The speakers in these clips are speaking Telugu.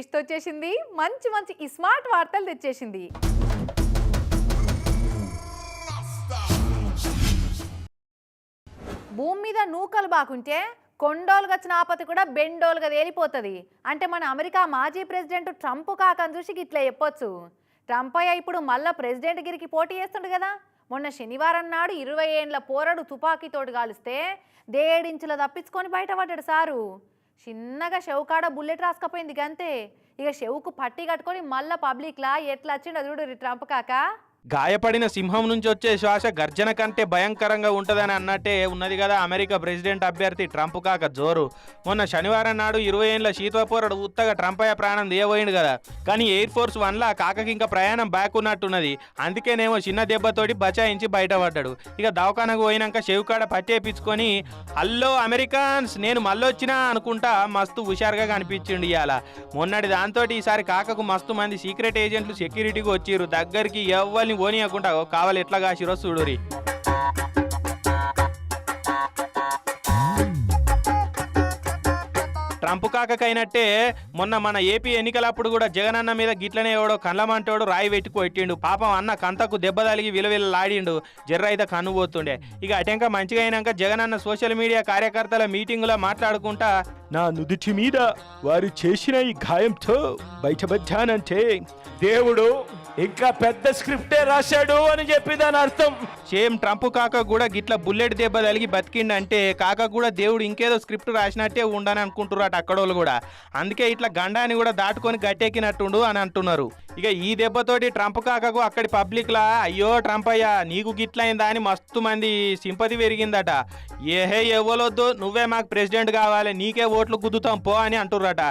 ట్విస్ట్ వచ్చేసింది మంచి మంచి ఈ స్మార్ట్ వార్తలు తెచ్చేసింది. భూమి మీద నూకలు బాగుంటే కొండోలుగా వచ్చిన ఆపతి కూడా బెండోలుగా తేలిపోతుంది. అంటే మన అమెరికా మాజీ ప్రెసిడెంట్ ట్రంప్ కాకని చూసి ఇట్లా చెప్పొచ్చు. ట్రంప్ అయ్యా ఇప్పుడు మళ్ళా ప్రెసిడెంట్ గిరికి పోటీ చేస్తుండు కదా. మొన్న శనివారం నాడు ఇరవై ఏండ్ల పోరడు తుపాకీతోటి కాలిస్తే దేడించుల తప్పించుకొని బయటపడ్డాడు సారు. చిన్నగా షెవుకాడ బుల్లెట్ రాసుకపోయింది గంతే. ఇక షెవుకు పట్టి కట్టుకొని మళ్ళీ పబ్లిక్లా ఎట్లా వచ్చిండో చూడు ట్రంప్ కాక. గాయపడిన సింహం నుంచి వచ్చే శ్వాస గర్జన కంటే భయంకరంగా ఉంటుందని అన్నట్టే ఉన్నది కదా అమెరికా ప్రెసిడెంట్ అభ్యర్థి ట్రంప్ కాక జోరు. మొన్న శనివారం నాడు ఇరవై ఏళ్ళ శీతపోరడు ఉత్తగా ట్రంప్ అయ్యే ప్రాణం దియబోయిండు కదా. కానీ ఎయిర్ ఫోర్స్ వన్లా కాకకి ఇంకా ప్రయాణం బ్యాక్ ఉన్నట్టున్నది. అందుకేనేమో చిన్న దెబ్బతోటి బచాయించి బయటపడ్డాడు. ఇక దవాఖానకు పోయినాక చెవుకాడ పట్టేపించుకొని హల్లో అమెరికాన్స్ నేను మళ్ళొచ్చినా అనుకుంటా మస్తు హుషారుగా కనిపించిండు ఇవాళ మొన్నటి దాంతో ఈసారి కాకకు మస్తు మంది సీక్రెట్ ఏజెంట్లు సెక్యూరిటీకి వచ్చిర్రు. దగ్గరికి ఎవ్వరు ఎవ్వరిని పోనీయకుండా కావాలి ఎట్లా కాసిరో చూడురి ట్రంప్ కాకకైనట్టే మొన్న మన ఏపీ ఎన్నికలప్పుడు కూడా జగనన్న మీద గిట్లనే ఎవడో కండ్లమంటోడు రాయి పెట్టి కొట్టిండు. పాపం అన్న కంతకు దెబ్బ తలిగి విలవిల్లాడిండు. జర్ర అయితే కన్ను ఇక అటెంక మంచిగా అయినాక జగనన్న సోషల్ మీడియా కార్యకర్తల మీటింగులో మాట్లాడుకుంటా. నా నుదుటి మీద వారు చేసిన ఈ గాయంతో బయటపడ్డానంటే దేవుడు ఇంకా పెద్ద స్క్రిప్టే రాశాడు అని చెప్పి దాని అర్థం. సేమ్ ట్రంప్ కాక కూడా గిట్ల బుల్లెట్ దెబ్బ తలిగి బతికిండంటే కాక కూడా దేవుడు ఇంకేదో స్క్రిప్ట్ రాసినట్టే ఉండని అనుకుంటున్నారు అక్కడోళ్ళు కూడా. అందుకే ఇట్లా గండాన్ని కూడా దాటుకొని గట్టెక్కినట్టుండు అని అంటున్నారు. ఇక ఈ దెబ్బతోటి ట్రంప్ కాకకు అక్కడి పబ్లిక్ లా అయ్యో ట్రంప్ అయ్యా నీకు గిట్లైందా అని మస్తు మంది సింపతి పెరిగిందట. ఏహే ఎవ్వలొద్దు నువ్వే మాకు ప్రెసిడెంట్ కావాలి నీకే ఓట్లు గుద్దుతాం పో అని అంటుర్రట.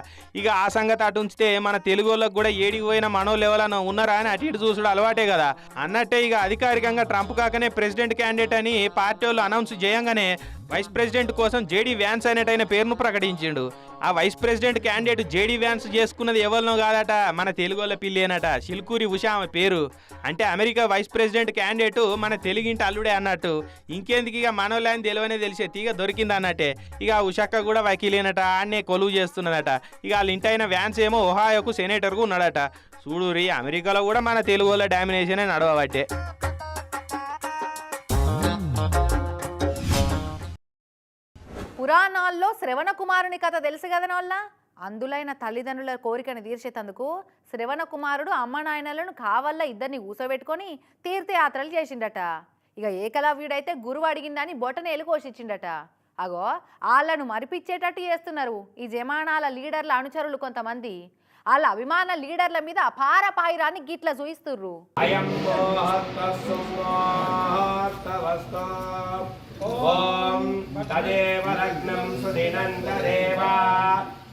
ఇక ఆ సంగతి అటు ఉంచితే మన తెలుగు వాళ్ళకు కూడా ఏడికి పోయిన మనో ఎవరైనా ఉన్నారా అని అటు ఇటు చూసుడు అలవాటే కదా. అన్నట్టే ఇక అధికారికంగా ట్రంప్ కాకనే ప్రెసిడెంట్ క్యాండిడేట్ అని పార్టీ వాళ్ళు అనౌన్స్ చేయంగానే వైస్ ప్రెసిడెంట్ కోసం జేడీ వ్యాన్స్ అనేటైన పేరును ప్రకటించిండు. ఆ vice president candidate JD Vance చేసుకున్నది ఎవరినో కాదట మన తెలుగులో పిల్లి పిల్లేనట శిల్కూరి ఉషా ఆమె పేరు. అంటే అమెరికా వైస్ ప్రెసిడెంట్ క్యాండిడేట్ మన తెలుగింటి అల్లుడే అన్నట్టు. ఇంకేందుకు ఇక మనోళ్ళని తెలివనే తెలిసే తీగ దొరికింది అన్నట్టే. ఇక ఉషక్క కూడా వకీలేనట ఆడనే కొలువు చేస్తున్నదట. ఇక వాళ్ళ ఇంటైన వ్యాన్స్ ఏమో ఒహాయోకు సెనేటర్కు ఉన్నాడట. చూడురి అమెరికాలో కూడా మన తెలుగు వాళ్ళ నడవబట్టే. పురాణాల్లో శ్రవణ కుమారుని కథ తెలుసు కదా నోళ్ళ? అందులైన తల్లిదండ్రుల కోరికను తీర్చేటందుకు శ్రవణ కుమారుడు అమ్మ నాయనలను కావల్ల ఇద్దరిని ఊసబెట్టుకొని తీర్థయాత్రలు చేసిండట. ఇక ఏకలవ్యుడైతే గురువు అడిగిందని బొటనేలు కోసిచ్చిండట అగో వాళ్ళను మరిపించేటట్టు చేస్తున్నారు ఈ జమానాల లీడర్ల అనుచరులు కొంతమంది. వాళ్ళ అభిమాన లీడర్ల మీద అపార పాయిరాన్ని గిట్ల చూయిస్తుర్రు ఓం తదేవ లగ్నం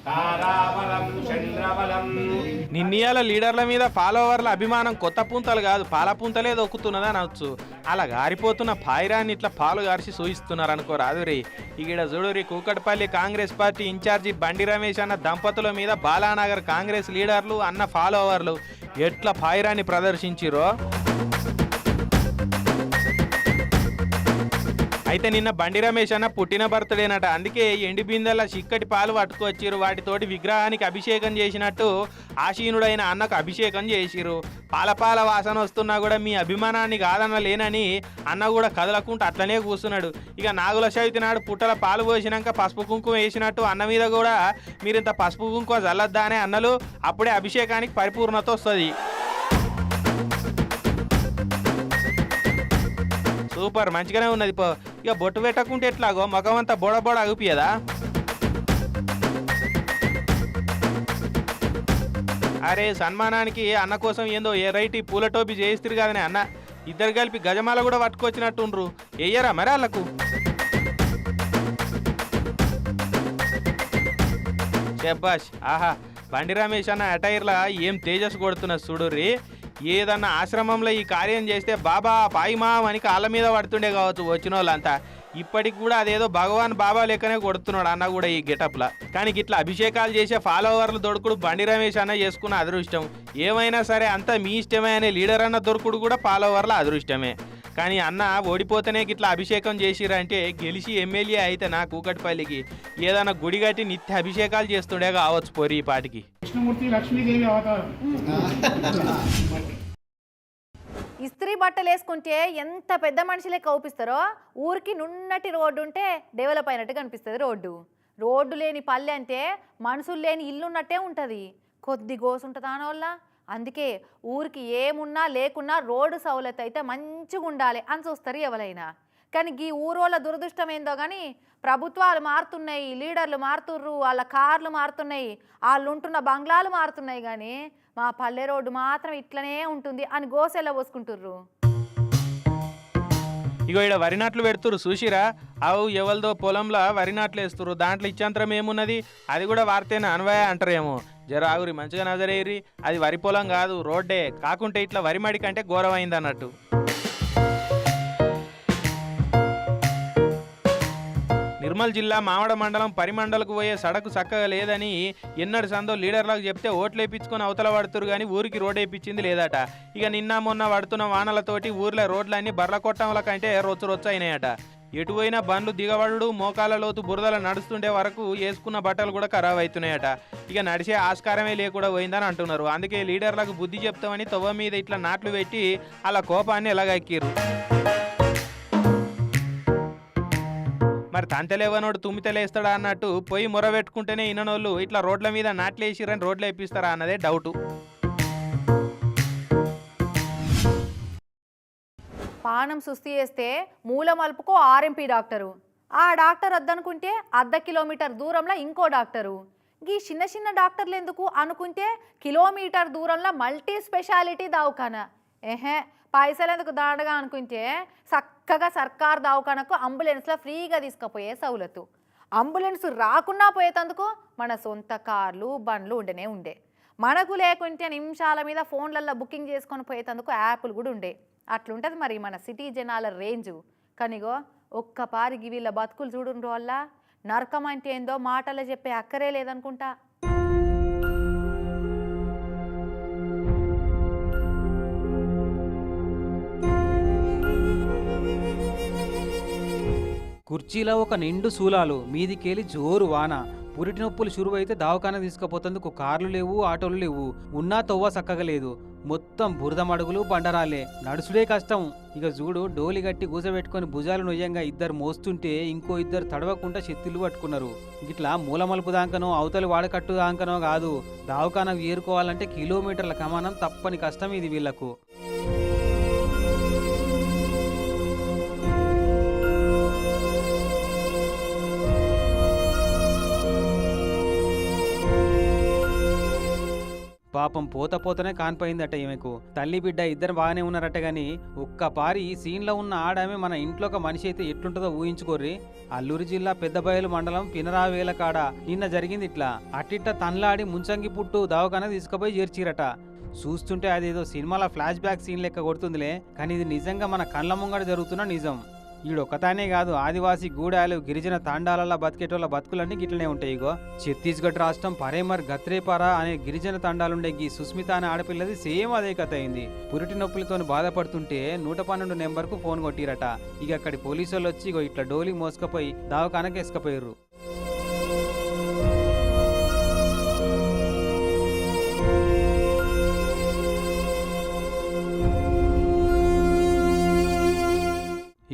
తారాబలం చంద్రబలం నిన్నీయాల లీడర్ల మీద ఫాలోవర్ల అభిమానం కొత్త పుంతలు కాదు పాల పుంతలే దొక్కుతున్నదా అనొచ్చు. అలా గారిపోతున్న పాయిరాన్ని ఇట్లా పాలు గారిసి సూయిస్తున్నారు అనుకో రాదురి ఈడ చూడురి Kukatpally Congress party in charge Bandi Ramesh అన్న దంపతుల మీద బాలానగర్ కాంగ్రెస్ లీడర్లు అన్న ఫాలోవర్లు ఎట్లా పాయిరాన్ని ప్రదర్శించిరో అయితే నిన్న బండి రమేష్ అన్న పుట్టిన బర్త్డేనట. అందుకే ఎండి బిందెల చిక్కటి పాలు పట్టుకొచ్చిరు వాటితోటి విగ్రహానికి అభిషేకం చేసినట్టు ఆశీనుడైన అన్నకు అభిషేకం చేసిరు పాలపాల వాసన వస్తున్నా కూడా మీ అభిమానాన్ని కాదన్న లేనని అన్న కూడా కదలకుండా అట్లనే కూర్చున్నాడు. ఇక నాగుల చవితి నాడు పుట్టల పాలు పోసినాక పసుపు కుంకుమ వేసినట్టు అన్న మీద కూడా మీరు ఇంత పసుపు కుంకుమ చల్లద్దా అనే అన్నలు అప్పుడే అభిషేకానికి పరిపూర్ణత వస్తుంది. సూపర్ మంచిగానే ఉన్నది పో. ఇక బొట్టు పెట్టకుంటే ఎట్లాగో మగం అంతా బొడ బోడ ఆగిపోయేదా? అరే సన్మానానికి అన్న కోసం ఏందో ఎరైటీ పూల టోపీ చేయిస్తారు కదనే అన్న. ఇద్దరు కలిపి గజమాల కూడా పట్టుకొచ్చినట్టుండ్రు. ఎయ్యరా మరి వాళ్ళకు శబ్బాష్ ఆహా బండి రమేష్ అన్న అటైర్లా ఏం తేజస్ కొడుతున్న చూడుర్రి. ఏదన్నా ఆశ్రమంలో ఈ కార్యం చేస్తే బాబా పాయిమా అని కాళ్ళ మీద పడుతుండే కావచ్చు వచ్చిన వాళ్ళంతా ఇప్పటికి కూడా అదేదో భగవాన్ బాబా లెక్కనే కొడుతున్నాడు అన్న కూడా ఈ గెటప్లా. కానీ ఇట్లా అభిషేకాలు చేసే ఫాలోవర్లు దొరుకుడు బండి రమేష్ అన్న చేసుకున్న అదృష్టం. ఏమైనా సరే అంతా మీ ఇష్టమే అనే లీడర్ అన్న దొరుకుడు కూడా ఫాలోవర్ల అదృష్టమే. కానీ అన్న ఓడిపోతేనే గిట్లా అభిషేకం చేసిరంటే గెలిచి ఎమ్మెల్యే అయితే నా కూకట్పల్లికి. ఏదైనా గుడి కట్టి నిత్య అభిషేకాలు చేస్తుండే కావచ్చు పోరి ఈ పాటికి. కృష్ణమూర్తి లక్ష్మీదేవి అవతారం. ఇస్త్రీ బట్టలు వేసుకుంటే ఎంత పెద్ద మనిషి లెక్క అవుపిస్తారో ఊరికి నున్నటి రోడ్డు ఉంటే డెవలప్ అయినట్టు కనిపిస్తుంది రోడ్డు. రోడ్డు లేని పల్లె అంటే మనుషులు లేని ఇల్లు ఉన్నట్టే ఉంటుంది. కొద్ది గోసుంటుందా వల్ల అందుకే ఊరికి ఏమున్నా లేకున్నా రోడ్డు సౌలత్ అయితే మంచిగా ఉండాలి అని చూస్తారు ఎవరైనా. కానీ ఈ ఊరోళ్ళ దురదృష్టం ఏందో కానీ ప్రభుత్వాలు మారుతున్నాయి లీడర్లు మారుతుర్రు వాళ్ళ కార్లు మారుతున్నాయి వాళ్ళు ఉంటున్న బంగ్లాలు మారుతున్నాయి కానీ మా పల్లె రోడ్డు మాత్రం ఇట్లనే ఉంటుంది అని గోసెల్ల పోసుకుంటుర్రు. ఇగో ఇక్కడ వరి నాట్లు పెడుతురు చూసిరా? అవు ఎవరిదో పొలంలో వరి నాట్లు వేస్తురు దాంట్లో ఇచ్చంతరం ఏమున్నది? అది కూడా వార్తేనా? అన్వయ అంటారేమో. జర ఆగురి మంచిగా నజరేరి అది వరి పొలం కాదు రోడ్డే. కాకుంటే ఇట్లా వరి మడి కంటే ఘోరమైంది అన్నట్టు నిర్మల్ జిల్లా మావడ మండలం పరిమండలకు పోయే సడకు చక్కగా లేదని ఎన్నడు సందో లీడర్లకు చెప్తే ఓట్లు వేయించుకొని అవతల పడుతురు కానీ ఊరికి రోడ్ వేయించింది లేదట. ఇక నిన్న మొన్న పడుతున్న వానలతోటి ఊర్లో రోడ్లన్నీ బర్ల కొట్టంల కంటే రొచ్చు రొచ్చు అయినాయట. ఎటు పోయినా బండ్లు దిగబడు మోకాల లోతు బురదల నడుస్తుండే వరకు వేసుకున్న బట్టలు కూడా ఖరాబ్ అవుతున్నాయట ఇక నడిచే ఆస్కారమే లేకుండా పోయిందని అంటున్నారు. అందుకే లీడర్లకు బుద్ధి చెప్తామని తవ్వ మీద ఇట్లా నాట్లు పెట్టి అలా కోపాన్ని ఎలాగెక్కిరు మరి తంతలేవనోడు తుమ్మితలేస్తాడా అన్నట్టు పోయి మొర పెట్టుకుంటేనే ఇననోళ్ళు ఇట్లా రోడ్ల మీద నాట్లేసిరని రోడ్లు వేపిస్తారా అన్నదే డౌటు. పానం సుస్థి చేస్తే మూల మలుపుకో ఆర్ఎంపీ డాక్టరు. ఆ డాక్టర్ వద్దనుకుంటే అర్ధ కిలోమీటర్ దూరంలో ఇంకో డాక్టరు. ఈ చిన్న చిన్న డాక్టర్లు ఎందుకు అనుకుంటే కిలోమీటర్ దూరంలో మల్టీ స్పెషాలిటీ దవాఖానా ఏహే పైసలు ఎందుకు దాడగా అనుకుంటే చక్కగా సర్కార్ దవాఖానకు అంబులెన్స్లో ఫ్రీగా తీసుకుపోయే సౌలతు అంబులెన్స్ రాకుండా పోయేటందుకు మన సొంత కార్లు బండ్లు ఉండనే ఉండే. మనకు లేకుంటే నిమిషాల మీద ఫోన్లలో బుకింగ్ చేసుకొని పోయేటందుకు యాప్లు కూడా ఉండే. అట్లుంటుంది మరి మన సిటీ జనాల రేంజు. కానీగో ఒక్కపారి వీళ్ళ బతుకులు చూడుండ్రు వల్ల నరకం అంటే ఏందో మాటలు చెప్పే అక్కరే లేదనుకుంటా. కుర్చీలో ఒక నిండు శూలాలు మీదికేలి జోరు వాన. పురిటి నొప్పులు షురువైతే దావఖానా తీసుకుపోతందుకు కార్లు లేవు ఆటోలు లేవు. ఉన్నా తొవ్వ చక్కగా లేదు. మొత్తం బురద మడుగులు బండరాలే నడుచుడే కష్టం. ఇక చూడు డోలి గట్టి కూసబెట్టుకొని భుజాలు నొయ్యంగా ఇద్దరు మోస్తుంటే ఇంకో ఇద్దరు తడవకుండా చెత్తిలు పట్టుకున్నారు. ఇట్లా మూలమలుపు దాంకనో అవతలి వాడకట్టు దాంకనో కాదు. దవాఖానకు ఏరుకోవాలంటే కిలోమీటర్ల కమానం తప్పని కష్టం ఇది వీళ్ళకు పాపం పోత పోతనే కానిపోయిందట ఈమెకు. తల్లి బిడ్డ ఇద్దరు బాగానే ఉన్నారట గాని ఒక్క పారి సీన్లో ఉన్న ఆడామె మన ఇంట్లో ఒక మనిషి అయితే ఎట్లుంటుందో ఊహించుకోర్రి. అల్లూరి జిల్లా పెద్దబయలు మండలం పినరావేల కాడ నిన్న జరిగింది ఇట్లా. అట్టిట్ట తన్లాడి ముంచంగి పుట్టు దవాఖాన తీసుకుపోయి చేర్చిరట. చూస్తుంటే అదేదో సినిమాల ఫ్లాష్ బ్యాక్ సీన్ లెక్క కొడుతుందిలే కానీ ఇది నిజంగా మన కళ్ళ ముంగడ జరుగుతున్న నిజం. ఈడొక్కతానే కాదు. ఆదివాసీ గూడాలు గిరిజన తాండాలలో బతికేటోళ్ళ బతుకులన్నీ గిట్లనే ఉంటాయి ఇగో. ఛత్తీస్గఢ్ రాష్ట్రం పరేమర్ గత్రేపారా అనే గిరిజన తాండాలుండే గీ సుస్మిత అనే ఆడపిల్లది సేమ్ అదే కథ అయింది. పురిటి నొప్పులతో బాధపడుతుంటే నూట పన్నెండు నెంబర్కు ఫోన్ కొట్టిరట. ఇక అక్కడి పోలీసు వాళ్ళు వచ్చి ఇగో ఇట్లా డోలి మోసుకపోయి దావకానకేసుకపోయారు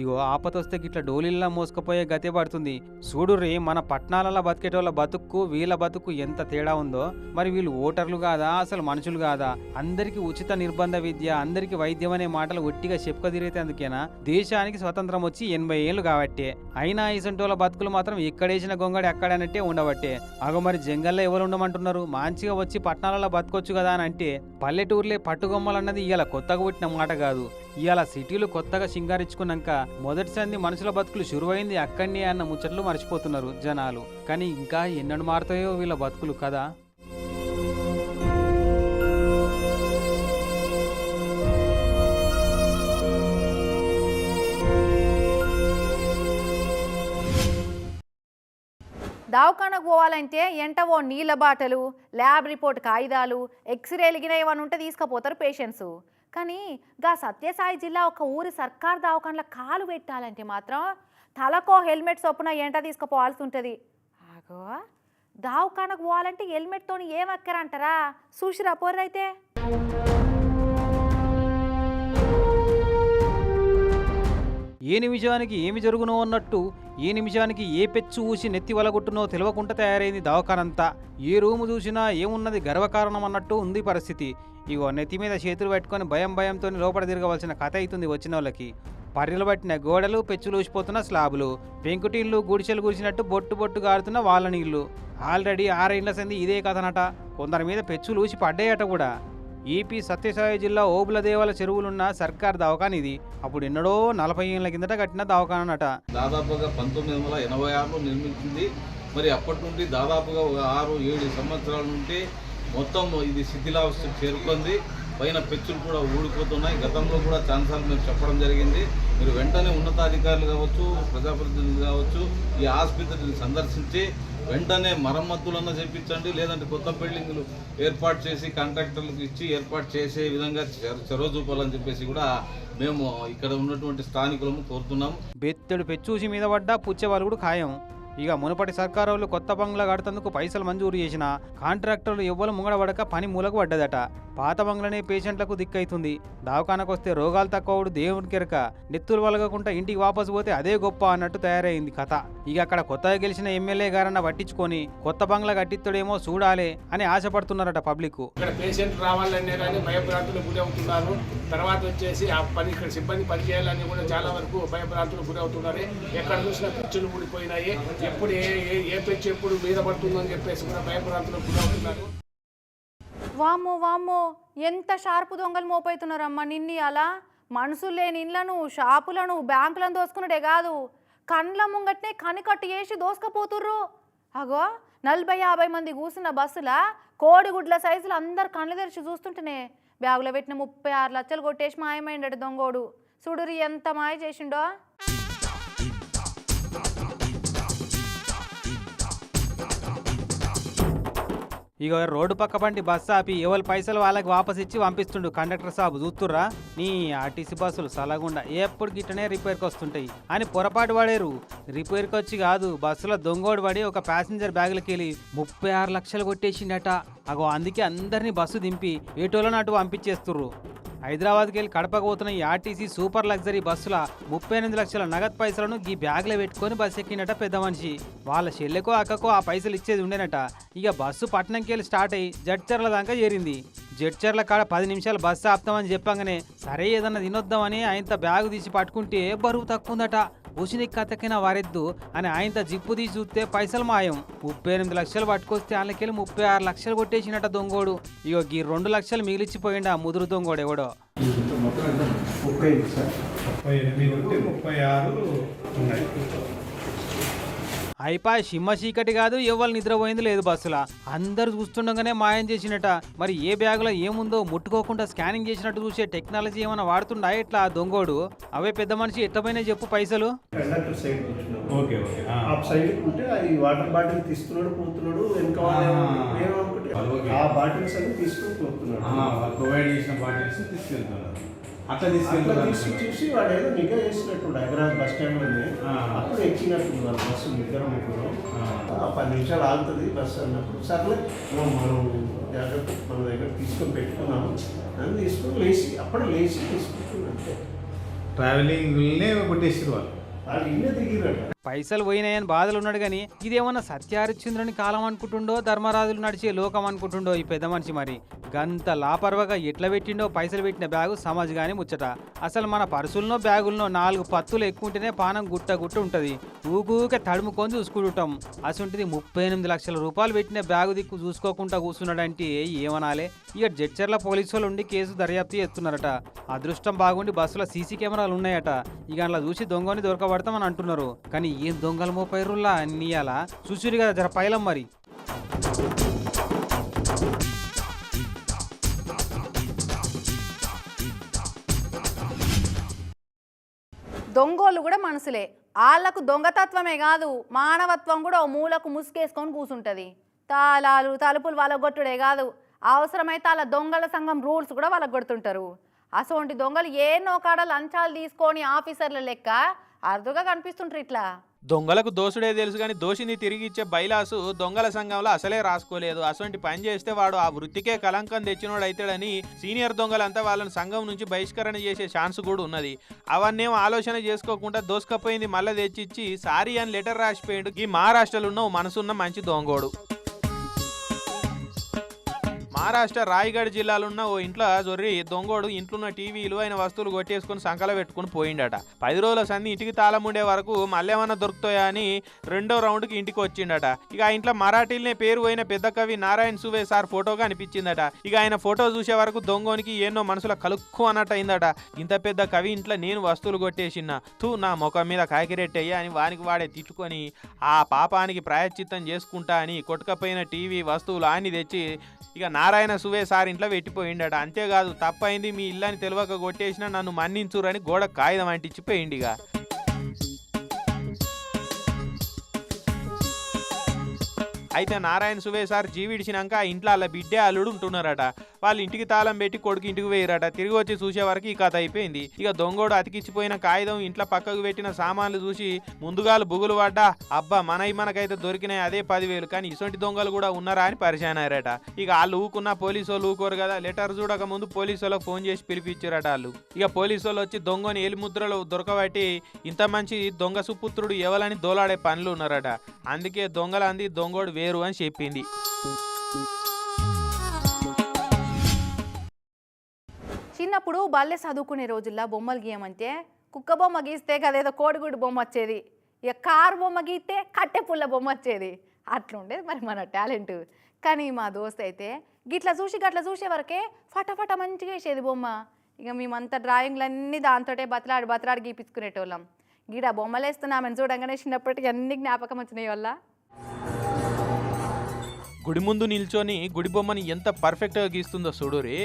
ఇగో ఆపతొస్తే గిట్ల డోలిల్లా మోసుకుపోయే గతే పడుతుంది. చూడుర్రి మన పట్నాలలో బతికేటోళ్ళ బతుక్కు వీళ్ళ బతుకు ఎంత తేడా ఉందో. మరి వీళ్ళు ఓటర్లు కాదా అసలు మనుషులు కాదా? అందరికీ ఉచిత నిర్బంధ విద్య అందరికీ వైద్యం అనే మాటలు ఒట్టిగా చెప్పుకదిరితే అందుకేనా? దేశానికి స్వతంత్రం వచ్చి ఎనభై ఏళ్ళు కాబట్టే అయినా ఇసంటోళ్ళ బతుకులు మాత్రం ఎక్కడేసిన గొంగడి అక్కడనంటే ఉండబట్టే. అగో మరి జంగల్లో ఎవరు ఉండమంటున్నారు? మంచిగా వచ్చి పట్నాలలో బతకొచ్చు కదా అని అంటే పల్లెటూర్లే పట్టుగొమ్మలన్నది ఇలా కొత్తగా పుట్టిన మాట కాదు. ఇవాళ సిటీలు కొత్తగా సింగారించుకున్నాక మొదటి సంది మనుషుల బతుకులు శురువైంది అక్కడనే అన్న ముచ్చట్లు మర్చిపోతున్నారు జనాలు. కానీ ఇంకా ఎన్నడు మారుతాయో వీళ్ళ బతుకులు కదా? దవాఖానకు పోవాలంటే ఎంట ఓ నీళ్ళ బాటలు ల్యాబ్ రిపోర్ట్ కాగితాలు ఎక్స్రే గిన ఏమైనా ఉంటే తీసుకుపోతారు పేషెంట్స్. కానీ గా సత్యసాయి జిల్లా ఒక ఊరి సర్కార్ దవాఖానలో కాలు పెట్టాలంటే మాత్రం తలకో హెల్మెట్ చొప్పున ఎంట తీసుకుపోవాల్సి ఉంటుంది ఆగో. దావఖానకు పోవాలంటే హెల్మెట్తోని ఏం అక్కరంటారా చూసిరా పోర్రైతే. ఏ నిమిషానికి ఏమి జరుగునో అన్నట్టు ఏ నిమిషానికి ఏ పెచ్చు ఊసి నెత్తి వలగొట్టునో తెలియకుండా తయారైంది దవాఖానంతా. ఏ రూము చూసినా ఏమున్నది గర్వకారణం అన్నట్టు ఉంది పరిస్థితి. ఇగో నెత్తి మీద చేతులు పెట్టుకొని భయం భయంతో లోపల తిరగవలసిన కథ అవుతుంది వచ్చిన వాళ్ళకి. పర్రెలు పట్టిన గోడలు పెచ్చులు ఊసిపోతున్న స్లాబులు పెంకుటిళ్ళు గుడిసెలు గుడిచినట్టు బొట్టు బొట్టు గారుతున్న వాళ్ళ నీళ్ళు. ఆల్రెడీ ఆరేళ్ళ సంది ఇదే కథనట. కొందరి మీద పెచ్చులు ఊసి పడ్డాయట కూడా. ఏపీ సత్యసాయి జిల్లా ఓబుల దేవాల చెరువులున్న సర్కార్ దవాఖాన్ ఇది. అప్పుడు ఎన్నడో నలభై ఏళ్ళ కిందట కట్టిన దవాఖానట దాదాపుగా పంతొమ్మిది వందల ఎనభై ఆరులో నిర్మించింది. మరి అప్పటి నుండి దాదాపుగా ఒక ఆరు ఏడు సంవత్సరాల నుండి మొత్తం ఇది శిథిలావస్థ చేరుకుంది. పైన పెచ్చులు కూడా ఊడిపోతున్నాయి. గతంలో కూడా ఛాన్సార్లు మేము చెప్పడం జరిగింది. మీరు వెంటనే ఉన్నతాధికారులు కావచ్చు ప్రజాప్రతినిధులు కావచ్చు ఈ ఆసుపత్రిని సందర్శించి వెంటనే మరమ్మతులన్నా చేపించండి. లేదంటే కొత్త బిల్డింగ్లు ఏర్పాటు చేసి కాంట్రాక్టర్లకు ఇచ్చి ఏర్పాటు చేసే విధంగా చొ- చొరవ చూపాలని చెప్పేసి కూడా మేము ఇక్కడ ఉన్నటువంటి స్థానికులము కోరుతున్నాము బెత్తడు పెచ్చూసి మీద పడ్డా పుచ్చేవాళ్ళు కూడా ఖాయం. ఇక మునుపటి సర్కారోళ్ళు కొత్త బంగ్లా కడుతందుకు పైసలు మంజూరు చేసిన కాంట్రాక్టర్లు ఎవ్వరు ముంగడబడక పని మూలకు పడ్డదట. పాత బంగ్లానే పేషెంట్లకు దిక్కైతుంది. దవాఖానకు వస్తే రోగాలు తక్కువడు దేవుని కెరక. నెత్తులు వలగకుండా ఇంటికి వాపసు పోతే అదే గొప్ప అన్నట్టు తయారైంది కథ. ఇక అక్కడ కొత్తగా గెలిచిన ఎమ్మెల్యే గారన్న పట్టించుకొని కొత్త బంగ్లా కట్టిస్తాడేమో చూడాలి అని ఆశపడుతున్నారట పబ్లిక్. ఇక్కడ పేషెంట్ రావాలనే కానీ భయభ్రాంతులు గురి అవుతున్నారు. తర్వాత వచ్చేసి ఆ పని ఇక్కడ సిబ్బంది పనిచేయాలని కూడా చాలా వరకు భయభ్రాంతులు గురి అవుతున్నారు. ఎక్కడ చూసినా పిచ్చులు ఊడిపోయినాయి. ఎప్పుడు ఏ ఏ- ఎప్పుడు మీద పడుతుందని చెప్పేసి కూడా భయభ్రాంతులకు గురవుతున్నారు వామ్మో వామ్మో ఎంత షార్పు దొంగలు మోపైతున్నారమ్మా నిన్ని అలా? మనుషులు లేని ఇండ్లను షాపులను బ్యాంకులను దోసుకున్నాడే కాదు. కండ్ల ముంగట్నే కనికట్టు వేసి దోసుకపోతుర్రు. అగో నలభై యాభై మంది కూసిన బస్సుల కోడిగుడ్ల సైజులు అందరు కళ్ళు తెరిచి చూస్తుంటేనే బ్యాగులో పెట్టిన ముప్పై ఆరు లక్షలు కొట్టేసి మాయమైండడు దొంగోడు. చూడురి ఎంత మాయ చేసిండో. ఇక రోడ్డు పక్క బండి బస్సు ఆపి ఎవరి పైసలు వాళ్ళకి వాపస్ ఇచ్చి పంపిస్తుండు కండక్టర్ సాబు చూస్తుర్రా నీ ఆర్టీసీ బస్సులు సలగుండా ఎప్పుడు గిట్టనే రిపేర్కి వస్తుంటాయి. అని పొరపాటు పడేరు. రిపేర్కి వచ్చి కాదు బస్సులో దొంగోడు పడి ఒక ప్యాసింజర్ బ్యాగులకి వెళ్ళి ముప్పై ఆరు లక్షలు కొట్టేసిండట. అగో అందుకే అందరినీ బస్సు దింపి ఏటోలో అటు పంపించేస్తుర్రు. హైదరాబాద్కి వెళ్ళి కడపకు పోతున్న ఈ ఆర్టీసీ సూపర్ లగ్జరీ బస్సుల ముప్పై ఎనిమిది లక్షల నగదు పైసలను ఈ బ్యాగ్లో పెట్టుకొని బస్సు ఎక్కినట పెద్ద మనిషి. వాళ్ళ చెల్లెకో అక్కకో ఆ పైసలు ఇచ్చేది ఉండేనట. ఇక బస్సు పట్టణంకి వెళ్ళి స్టార్ట్ అయ్యి జడ్చర్ల దాకా చేరింది. జడ్చర్ల కాడ పది నిమిషాలు బస్సు ఆపుతామని చెప్పంగానే సరే ఏదన్నా తినొద్దామని ఆయనతో బ్యాగు తీసి పట్టుకుంటే బరువు తక్కువ ఉందట ఉసిని కథకైనా వారెద్దు అని ఆయనతో జిప్పు తీసి చూస్తే పైసలు మాయం. ముప్పై ఎనిమిది లక్షలు పట్టుకొస్తే వాళ్ళకెళ్ళి ముప్పై ఆరు లక్షలు కొట్టేసినట దొంగోడు. ఇగో ఈ రెండు లక్షలు మిగిలిచ్చిపోయిండు ఆ ముదురు దొంగోడు ఎవడో. ముప్పై ఎనిమిది ముప్పై ఆరు ఉన్నాయి. అయిపోయి సిమ్మ చీకటి కాదు ఎవరు నిద్రపోయింది లేదు బస్సులా. అందరు చూస్తుండగానే మాయం చేసినట. మరి ఏ బ్యాగులో ఏముందో ముట్టుకోకుండా స్కానింగ్ చేసినట్టు చూసే టెక్నాలజీ ఏమైనా వాడుతుండా ఇట్లా దొంగోడు? అవే పెద్ద మనిషి ఎట్టపోయినా చెప్పు పైసలు. కండక్టర్ సైడ్ కూర్చున్నాం ఓకే ఓకే ఆ. ఆ సైడ్ ఉంటే అది వాటర్ బాటిల్ తీస్తున్నాడు పోతున్నాడు వెనక వాళ్ళు ఆ. ఏమనుకుంటే ఓకే. ఆ బాటిల్స్ అన్ని తీసుకొని పోతున్నాడు. ప్రొవైడ్ చేసిన బాటిల్స్ తీసుకెళ్తున్నారు. అట్లా అట్లా తీసి చూసి వాడు ఏదో నిఘా చేసినట్టు హైదరాబాద్ బస్ స్టాండ్లోనే ఆ. అప్పుడు ఎక్కినట్టు వాళ్ళు బస్సు ఇద్దరు ముగ్గురు. పది నిమిషాలు ఆగుతుంది బస్సు అన్నప్పుడు. సర్లే మనం మనం జాగ్రత్త మన దగ్గర తీసుకొని పెట్టుకున్నాము. అని తీసుకొని లేచి అప్పుడు లేచి తీసుకుంటున్నాం అంతే ట్రావెలింగ్నే కొట్టేసారు వాళ్ళు. వాళ్ళు ఇల్లే దిగిరట పైసలు పోయినాయని బాధలు ఉన్నాడు కానీ ఇదేమన్నా సత్యహరిశ్చంద్రుని కాలం అనుకుంటుండో ధర్మరాజులు నడిచే లోకం అనుకుంటుండో ఈ పెద్ద మనిషి మరి? గంత లాపర్వగా ఎట్లా పెట్టిండో పైసలు పెట్టిన బ్యాగు సమాజ్ కానీ ముచ్చట. అసలు మన పర్సులనో బ్యాగులనో నాలుగు పత్తులు ఎక్కువంటేనే పానం గుట్ట గుట్ట ఉంటుంది. ఊకూకే తడుముకొని చూసుకుంటాం అసంటిది ముప్పై ఎనిమిది లక్షల రూపాయలు పెట్టిన బ్యాగు దిక్కు చూసుకోకుండా కూర్చున్నాడంటే ఏమనాలే? ఇక జడ్చర్ల పోలీసు వాళ్ళు ఉండి కేసు దర్యాప్తు చేస్తున్నారట. అదృష్టం బాగుండి బస్సులో సీసీ కెమెరాలు ఉన్నాయట ఇక అలా చూసి దొంగని దొరకబడతామని అంటున్నారు. కానీ ఏం దొంగలు మోపైరుల్లా అన్నీయాలా చూసిరు కదా జర పైలం మరి. దొంగోళ్ళు కూడా మనసులే. వాళ్ళకు దొంగతత్వమే కాదు మానవత్వం కూడా ఓ మూలకు ముసుగేసుకొని కూసుంటుంది. తాళాలు తలుపులు వాళ్ళ కొట్టుడే కాదు. అవసరమైతే వాళ్ళ దొంగల సంఘం రూల్స్ కూడా వాళ్ళకు కొడుతుంటారు. అసోంటి దొంగలు ఏ కాడ లంచాలు తీసుకొని ఆఫీసర్ల లెక్క అరుదుగా కనిపిస్తుంటారు ఇట్లా. దొంగలకు దోషుడే తెలుసు కానీ దోషిని తిరిగి ఇచ్చే బైలాసు దొంగల సంఘంలో అసలే రాసుకోలేదు. అటువంటి పని చేస్తే వాడు ఆ వృత్తికే కలంకం తెచ్చినోడు అవుతాడని సీనియర్ దొంగలంతా వాళ్ళని సంఘం నుంచి బహిష్కరణ చేసే ఛాన్స్ కూడా ఉన్నది. అవన్నేం ఆలోచన చేసుకోకుండా దోసుకపోయింది మళ్ళీ తెచ్చిచ్చి సారీ అని లెటర్ రాసిపోయిండు. ఈ మహారాష్ట్రలో ఉన్న మనసున్న మంచి దొంగోడు. మహారాష్ట్ర రాయగఢ్ జిల్లాలో ఉన్న ఓ ఇంట్లో జొర్రి దొంగోడు ఇంట్లో ఉన్న టీవీలు ఆయన వస్తువులు కొట్టేసుకుని సంకల పెట్టుకుని పోయిండట. పది రోజుల సంధి ఇంటికి తాళం ఉండే వరకు మళ్ళేమన్నా దొరుకుతాయా అని రెండో రౌండ్కి ఇంటికి వచ్చిండట. ఇక ఆ ఇంట్లో మరాఠీలనే పేరు పోయిన పెద్ద కవి నారాయణ సువే సార్ ఫోటోగా అనిపించిందట. ఇక ఆయన ఫోటో చూసే వరకు దొంగోనికి ఎన్నో మనసులో కలుక్కు అన్నట్టు అయిందట. ఇంత పెద్ద కవి ఇంట్లో నేను వస్తువులు కొట్టేసిన తూ నా ముఖం మీద కాకిరెట్టయ్యా అని వానికి వాడే తిట్టుకొని ఆ పాపానికి ప్రాయశ్చిత్తం చేసుకుంటా అని కొట్టుకపోయిన టీవీ వస్తువులు ఆని తెచ్చి ఇక నారాయణ సువే సార్ ఇంట్లో పెట్టిపోయిండట. అంతేకాదు తప్పైంది మీ ఇల్లని తెలియక కొట్టేసినా నన్ను మన్నించురని గోడ కాగితం అంటించిపోయిండిగా. అయితే నారాయణ సువే సార్ జీవిడిచినాక ఆ ఇంట్లో వాళ్ళ బిడ్డే అల్లుడు ఉంటున్నారట వాళ్ళ ఇంటికి తాళం పెట్టి కొడుకు ఇంటికి వేయరట తిరిగి వచ్చి చూసే వరకు ఈ కథ అయిపోయింది. ఇక దొంగోడు అతికిచ్చిపోయిన కాగితం ఇంట్లో పక్కకు పెట్టిన సామాన్లు చూసి ముందుగాలు బుగులు పడ్డా అబ్బా మనవి మనకైతే దొరికినాయి అదే పదివేలు కానీ ఇటువంటి దొంగలు కూడా ఉన్నారా అని పరిచయం అయ్యారట ఇక వాళ్ళు ఊకున్న పోలీసు వాళ్ళు ఊకోరు కదా లెటర్ చూడక ముందు పోలీసు వాళ్ళకి ఫోన్ చేసి పిలిపించారట వాళ్ళు. ఇక పోలీసు వాళ్ళు వచ్చి దొంగని ఏలి ముద్రలు దొరకబట్టి ఇంత మంచి దొంగ సుపుత్రుడు ఎవలని దోలాడే పనులు ఉన్నారట. అందుకే దొంగలంది దొంగోడు పేరు అని చెప్పింది. చిన్నప్పుడు బల్లె చదువుకునే రోజుల్లో బొమ్మలు గీయమంటే కుక్క బొమ్మ గీస్తే కదేదో కోడిగుడ్డు బొమ్మ వచ్చేది. ఇక కారు బొమ్మ గీస్తే కట్టె పుల్ల బొమ్మ వచ్చేది. అట్లుండేది మరి మన టాలెంట్. కానీ మా దోస్త్ అయితే గిట్లా చూసి గట్లా చూసే వరకే ఫటాఫట మంచిగా వేసేది బొమ్మ. ఇక మేమంతా డ్రాయింగ్లన్నీ దాంతోటే బతలాడి బతలాడి గీపించుకునేటోళ్ళం. గీడ బొమ్మలేస్తున్నామని చూడంగానే చిన్నప్పటికీ అన్ని జ్ఞాపకం వచ్చినాయి వల్ల గుడి ముందు నిల్చొని గుడి బొమ్మని ఎంత పర్ఫెక్ట్గా గీస్తుందో చూడురి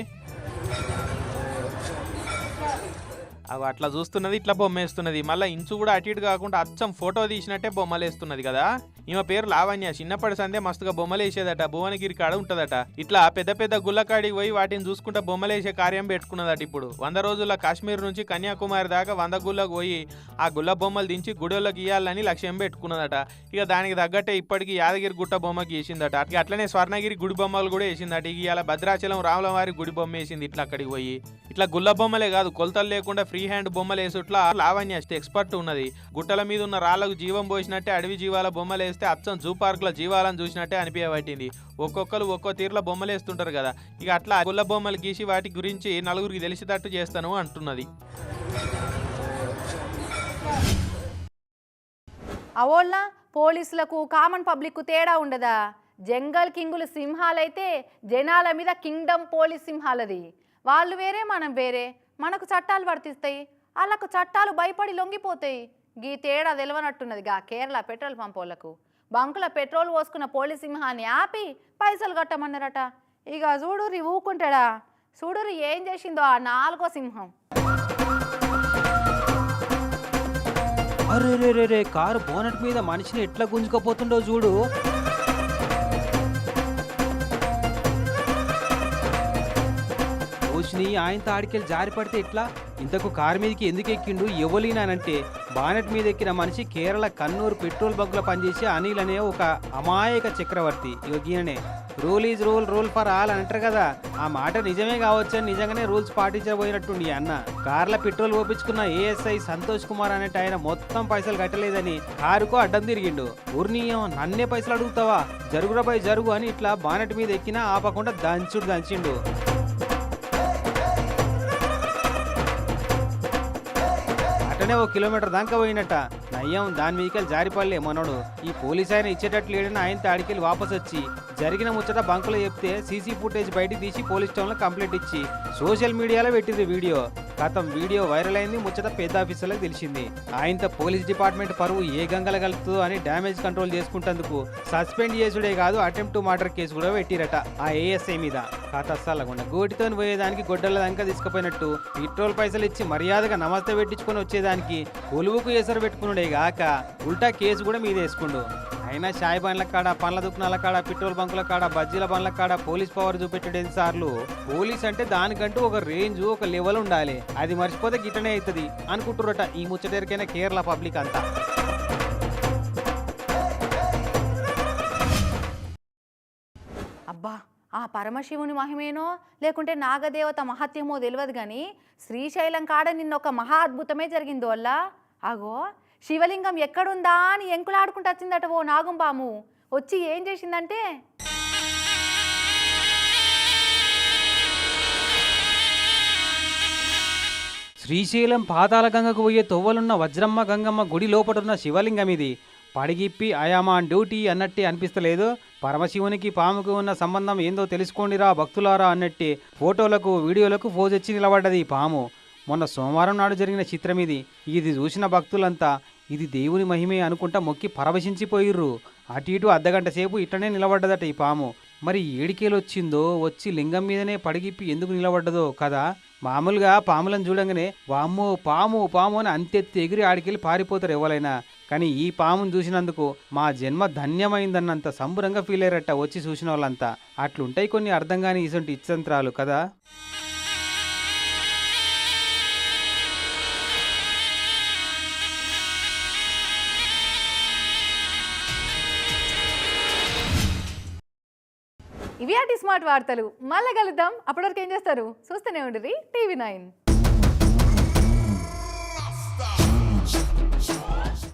అవి అట్లా చూస్తున్నది ఇట్లా బొమ్మ వేస్తున్నది. మళ్ళీ ఇంచు కూడా అటు ఇటు కాకుండా అచ్చం ఫోటో తీసినట్టే బొమ్మలు వేస్తున్నది కదా. ఈమె పేరు లావణ్య. చిన్నప్పటి సందే మస్తుగా బొమ్మలేసేదట భువనగిరి కాడ ఉంటదట. ఇట్లా పెద్ద పెద్ద గుల్లకాడికి పోయి వాటిని చూసుకుంటా బొమ్మలేసే కార్యం పెట్టుకున్నదట ఇప్పుడు. వంద రోజుల కాశ్మీర్ నుంచి కన్యాకుమారి దాకా వంద గుళ్ళకు పోయి ఆ గుల్ల బొమ్మలు దించి గుడిలోకి ఇయ్యాలని లక్ష్యం పెట్టుకున్నదట. ఇక దానికి తగ్గట్టే ఇప్పటికి యాదగిరి గుట్ట బొమ్మకి వేసిందట. అట్లనే స్వర్ణగిరి గుడి బొమ్మలు కూడా వేసిందట. ఇక ఇలా భద్రాచలం రాములవారి గుడి బొమ్మ వేసింది ఇట్లా అక్కడికి పోయి. ఇట్లా గుల్ల బొమ్మలే కాదు కొలతలు లేకుండా ఫ్రీ హ్యాండ్ బొమ్మలు వేసుట్లా లావణ్య ఎక్స్పర్ట్ ఉన్నది. గుట్టల మీద ఉన్న రాళ్ళకు జీవం పోసినట్టే అడవి జీవాల బొమ్మలు చూస్తే అచ్చం జూ పార్క్లో జీవాలను చూసినట్టే అనిపించబట్టింది ఒక్కొక్కరు ఒక్కో తీరులో బొమ్మలు వేస్తుంటారు కదా. ఇక అట్లా గుల్ల బొమ్మలు గీసి వాటి గురించి నలుగురికి తెలిసేటట్టు చేస్తాను అంటున్నది. అవోళ్ళ పోలీసులకు కామన్ పబ్లిక్ తేడా ఉండదా? జంగల్ కింగులు సింహాలైతే జనాల మీద కింగ్డమ్ పోలీస్ సింహాలది. వాళ్ళు వేరే మనం వేరే. మనకు చట్టాలు వర్తిస్తాయి. వాళ్ళకు చట్టాలు భయపడి లొంగిపోతాయి. గీ తేడా తెలవనట్టున్నది గా కేరళ పెట్రోల్ పంపోళ్ళకు బంకుల పెట్రోల్ పోసుకున్న పోలీస్ సింహాన్ని ఆపి పైసలు కట్టమన్నారట. ఇక చూడురి ఊకుంటాడా? చూడురి ఏం చేసిందో ఆ నాలుగో సింహం. అరే రే రే రే కారు బోనట్ మీద మనిషిని ఎట్లా గుంజుకపోతుండో చూడు. కూర్చుని ఆయనతో ఆడికెళ్ళి జారి పడితే ఎట్లా? ఇంతకు కారు మీదకి ఎందుకు ఎక్కిండు? ఎవలినానంటే బానెట్ మీద ఎక్కిన మనిషి కేరళ కన్నూరు పెట్రోల్ బంకులో పనిచేసే అనిల్ అనే ఒక అమాయక చక్రవర్తి. ఇక ఈయననే. Rule is rule rule for all అంటారు కదా. ఆ మాట నిజమే కావచ్చని నిజంగానే రూల్స్ పాటించబోయినట్టుండి ఈ అన్న. కార్ల పెట్రోల్ ఓపించుకున్న ఏఎస్ఐ సంతోష్ కుమార్ అనేట ఆయన మొత్తం పైసలు కట్టలేదని కారుకు అడ్డం తిరిగిండు. ఉర్నీయం నన్నే పైసలు అడుగుతావా? జరుగురపై జరుగు అని ఇట్లా బానెట్ మీద ఎక్కినా ఆపకుండా దంచుడు దంచిండు. అటనే ఓ కిలోమీటర్ దాకా పోయినట్ట నయ్యం దాని మీదకెళ్ళి జారిపడలే మనోడు. ఈ పోలీస్ ఆయన ఇచ్చేటట్లు లేడని ఆయనతో అడికెళ్ళి వాపస్ వచ్చి జరిగిన ముచ్చట బంకులో చెప్తే సీసీ ఫుటేజ్ బయటికి తీసి పోలీస్ స్టేషన్లో కంప్లైంట్ ఇచ్చి సోషల్ మీడియాలో పెట్టింది వీడియో. గతం వీడియో వైరల్ అయింది ముచ్చట పెద్ద ఆఫీసర్లకు తెలిసింది. ఆయనతో పోలీస్ డిపార్ట్మెంట్ పరువు ఏ గంగల కలుపుతుందో అని డ్యామేజ్ కంట్రోల్ చేసుకుంటందుకు సస్పెండ్ చేసుడే కాదు అటెంప్ట్ టు మర్డర్ కేసు కూడా పెట్టిరట ఆ ఏఎస్ఐ మీద. కథ గోటితో పోయేదానికి గొడ్డల దాకా తీసుకుపోయినట్టు. పెట్రోల్ పైసలు ఇచ్చి మర్యాదగా నమస్తే పెట్టించుకొని వచ్చేదాన్ని దానికి కొలువుకు ఎసరు పెట్టుకున్నాడే గాక ఉల్టా కేసు కూడా మీద వేసుకుండు. అయినా షాయి బండ్ల కాడ పండ్ల దుకాణాల కాడ పెట్రోల్ బంకుల కాడ బజ్జీల బండ్ల కాడ పోలీస్ పవర్ చూపెట్టడం సార్లు? పోలీస్ అంటే దానికంటూ ఒక రేంజ్ ఒక లెవెల్ ఉండాలి. అది మర్చిపోతే గిట్టనే అవుతుంది అనుకుంటురట ఈ ముచ్చటేరికైనా కేరళ పబ్లిక్ అంతా. ఆ పరమశివుని మహిమేనో? లేకుంటే నాగదేవత మహత్యమో తెలియదు కానీ శ్రీశైలం కాడ నిన్న ఒక మహా అద్భుతమే జరిగింది వల్ల. అగో శివలింగం ఎక్కడుందా అని ఎంకులాడుకుంటూ వచ్చిందట ఓ నాగంబాము. వచ్చి ఏం చేసిందంటే? శ్రీశైలం పాతాల గంగకు పోయే తొవ్వలున్న వజ్రమ్మ గంగమ్మ గుడి లోపటున్న శివలింగం ఇది పడిగిప్పి అయామా డ్యూటీ అన్నట్టే అనిపిస్తలేదు. పరమశివునికి పాముకు ఉన్న సంబంధం ఏందో తెలుసుకోండిరా భక్తులారా అన్నట్టే ఫోటోలకు వీడియోలకు పోజొచ్చి నిలబడ్డది ఈ పాము. మొన్న సోమవారం నాడు జరిగిన చిత్రం ఇది ఇది చూసిన భక్తులంతా ఇది దేవుని మహిమే అనుకుంటా మొక్కి పరవశించిపోయిర్రు. అటు ఇటు అర్ధగంట సేపు ఇట్లనే నిలబడ్డదట ఈ పాము. మరి ఏడికేలొచ్చిందో వచ్చి లింగం మీదనే పడిగిప్పి ఎందుకు నిలబడ్డదో కదా? మామూలుగా పాములను చూడంగానే వామ్మో పాము పాము అని అంతెత్తి ఎగిరి ఆడికెళ్ళి పారిపోతారు ఎవరైనా. కానీ ఈ పామును చూసినందుకు మా జన్మ ధన్యమైందన్నంత సంబరంగా ఫీల్ అయ్యారట వచ్చి చూసిన వాళ్ళంతా అట్లుంటాయి కొన్ని అర్థం కాని ఇసొంటి ఇచ్చంత్రాలు కదా? ఇవి అటు స్మార్ట్ వార్తలు మళ్ళీ కలుద్దాం. అప్పటివరకు ఏం చేస్తారు? చూస్తూనే ఉండేది టీవీ నైన్.